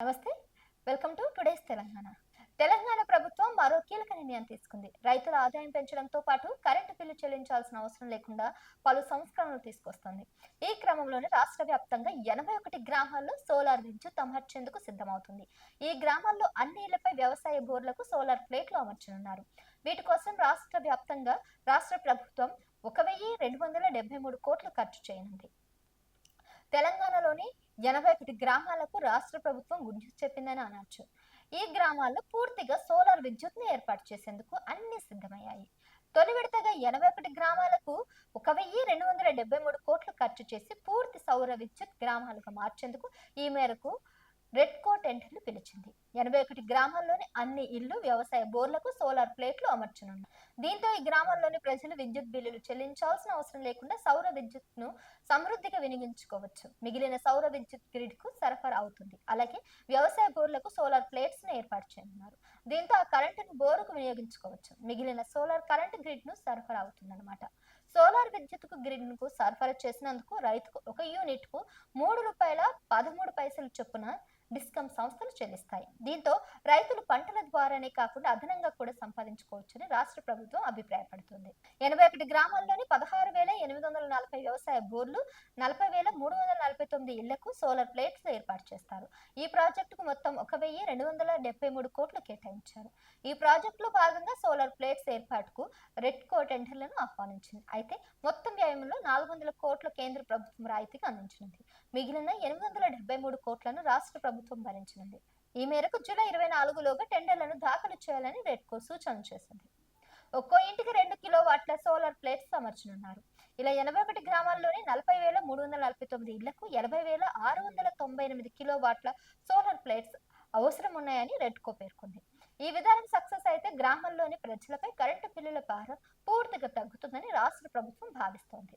నమస్తే. Welcome to today's Telangana. Telangana ప్రభుత్వం మరో కీలక నిర్ణయం తీసుకుంది. రైతుల ఆదాయం పెంచడంతో పాటు కరెంటు బిల్లు చెల్లించాల్సిన అవసరం లేకుండా పలు సంస్కరణలు తీసుకొస్తుంది. ఈ క్రమంలోనే రాష్ట్ర వ్యాప్తంగా ఎనభై ఒకటి గ్రామాల్లో సోలార్ విద్యుత్ అమర్చేందుకు సిద్ధమవుతుంది. ఈ గ్రామాల్లో అన్ని ఇళ్ళపై వ్యవసాయ బోర్లకు సోలార్ ప్లేట్లు అమర్చనున్నారు. వీటి కోసం రాష్ట్ర వ్యాప్తంగా రాష్ట్ర ప్రభుత్వం ఒక వెయ్యి రెండు వందల డెబ్బై మూడు కోట్లు ఖర్చు చేయనుంది. తెలంగాణలోని ఎనభై ఒకటి గ్రామాలకు రాష్ట్ర ప్రభుత్వం గుర్తు చెప్పిందని అనొచ్చు. ఈ గ్రామాల్లో పూర్తిగా సోలార్ విద్యుత్ని ఏర్పాటు చేసేందుకు అన్ని సిద్ధమయ్యాయి. తొలి విడతగా ఎనభై ఒకటి గ్రామాలకు ఒక వెయ్యి రెండు వందల డెబ్బై మూడు కోట్లు ఖర్చు చేసి పూర్తి సౌర విద్యుత్ గ్రామాలుగా మార్చేందుకు ఈ మేరకు వచ్చింది. ఎనభై ఒకటి గ్రామాల్లోని అన్ని ఇళ్ళు వ్యవసాయ బోర్లకు సోలార్ ప్లేట్లు అమర్చనున్నారు దీంతో ఈ గ్రామాల్లోని ప్రజలు విద్యుత్ బిల్లులు చెల్లించాల్సిన అవసరం లేకుండా సౌర విద్యుత్ను సమృద్ధిగా వినియోగించుకోవచ్చు. మిగిలిన సౌర విద్యుత్ గ్రిడ్కు సరఫరా అవుతుంది. అలాగే వ్యవసాయ బోర్లకు సోలార్ ప్లేట్స్ను ఏర్పాటు చేయనున్నారు. దీంతో ఆ కరెంట్ వినియోగించుకోవచ్చు. మిగిలిన సోలార్ కరెంట్ గ్రిడ్ను సరఫరా అవుతుందన్నమాట. సోలార్ విద్యుత్కు గ్రిడ్కు సరఫరా చేసినందుకు రైతుకు ఒక యూనిట్కు మూడు రూపాయల పదమూడు పైసలు చొప్పున డిస్కమ్ సంస్థలు చెల్లిస్తాయి. దీంతో రైతులు పంట ద్వారానే కాకుండా అదనంగా కూడా సంపాదించుకోవచ్చని రాష్ట్ర ప్రభుత్వం అభిప్రాయపడుతుంది. ఎనభై ఒకటి గ్రామాల్లోని పదహారు వేల ఎనిమిది వందల నలభై వ్యవసాయ బోర్లు నలభై వేల మూడు వందల నలభై తొమ్మిది ఇళ్ళకు సోలార్ ప్లేట్స్ ఏర్పాటు చేస్తారు. ఈ ప్రాజెక్టుకు మొత్తం ఒక వెయ్యి రెండు వందల డెబ్బై మూడు కోట్లు కేటాయించారు. ఈ ప్రాజెక్టులో భాగంగా సోలార్ ప్లేట్స్ ఏర్పాటుకు రెడ్ కో టెండర్లను ఆహ్వానించింది. అయితే మొత్తం వ్యయంలో నాలుగు వందల కోట్ల కేంద్ర ప్రభుత్వం రాయితీగా అందించినది. మిగిలిన ఎనిమిది వందల డెబ్బై మూడు కోట్లను రాష్ట్ర ప్రభుత్వం భరించినది. ఈ మేరకు జూలై ఇరవై నాలుగులోగా టెండర్లను దాఖలు చేయాలని రెడ్కో సూచన చేసింది. ఒక్కో ఇంటికి రెండు కిలో వాట్ల సోలార్ ప్లేట్స్ అమర్చనున్నారు. ఇలా ఎనభై ఒకటి గ్రామాల్లోని నలభై వేల మూడు వందల నలభై తొమ్మిది ఇళ్ళకు ఎనభై వేల ఆరు వందల తొంభై ఎనిమిది కిలో వాట్ల సోలార్ ప్లేట్స్ అవసరం ఉన్నాయని రెడ్కో పేర్కొంది. ఈ విధానం సక్సెస్ అయితే గ్రామాల్లోని ప్రజలపై కరెంటు బిల్లుల భారం పూర్తిగా తగ్గుతుందని రాష్ట్ర ప్రభుత్వం భావిస్తోంది.